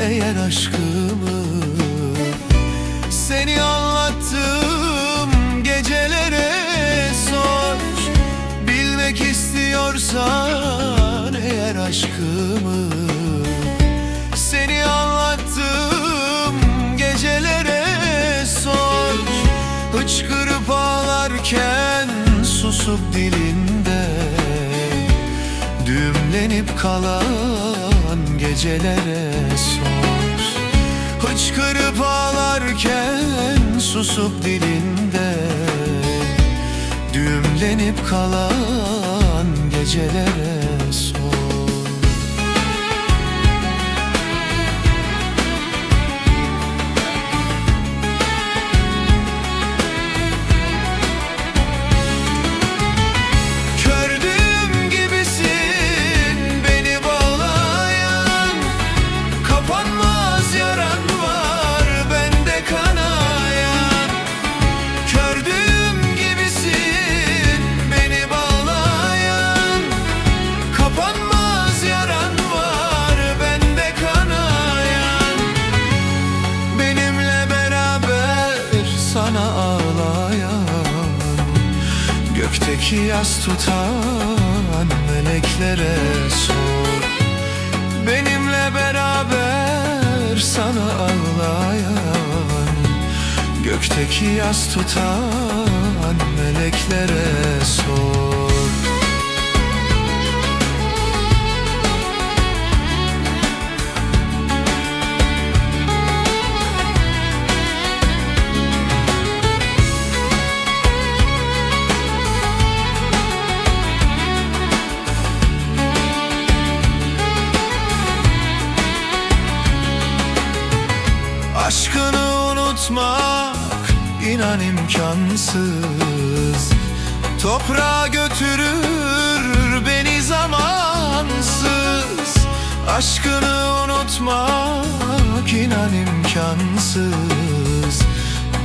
eğer aşkımı Seni anlattığım gecelere sor. Bilmek istiyorsan eğer aşkımı Seni anlattığım gecelere sor. Hıçkırıp ağlarken susup dilinde Düğümlenip kalan gecelere sor. Hıçkırıp ağlarken susup dilinde Düğümlenip kalan gecelere Gökteki yas tutan meleklere sor. Benimle beraber sana ağlayan Gökteki yas tutan meleklere sor unutmak inan imkansız. Toprağa götürür beni zamansız. Aşkını unutmak inan imkansız.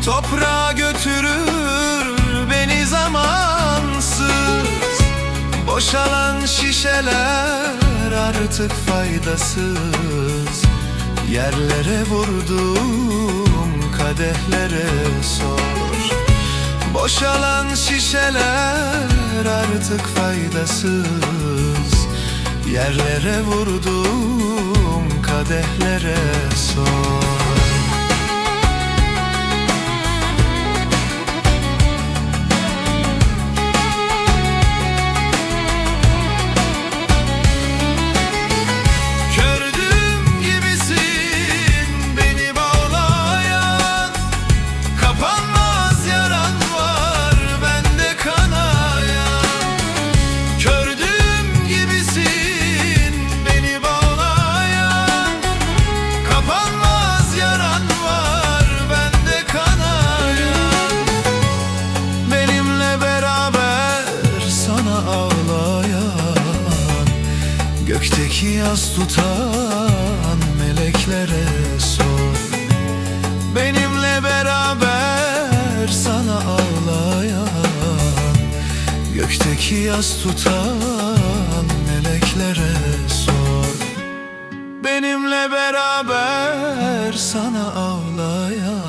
Toprağa götürür beni zamansız. Boşalan şişeler artık faydasız. Yerlere vurdum kadehlere sor. Boşalan şişeler artık faydasız. Yerlere vurdum kadehlere sor Gökteki yaz tutan meleklere sor. Benimle beraber sana ağlayan Gökteki yaz tutan meleklere sor. Benimle beraber sana ağlayan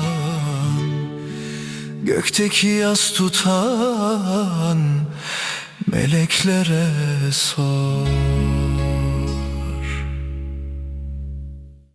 Gökteki yaz tutan meleklere sor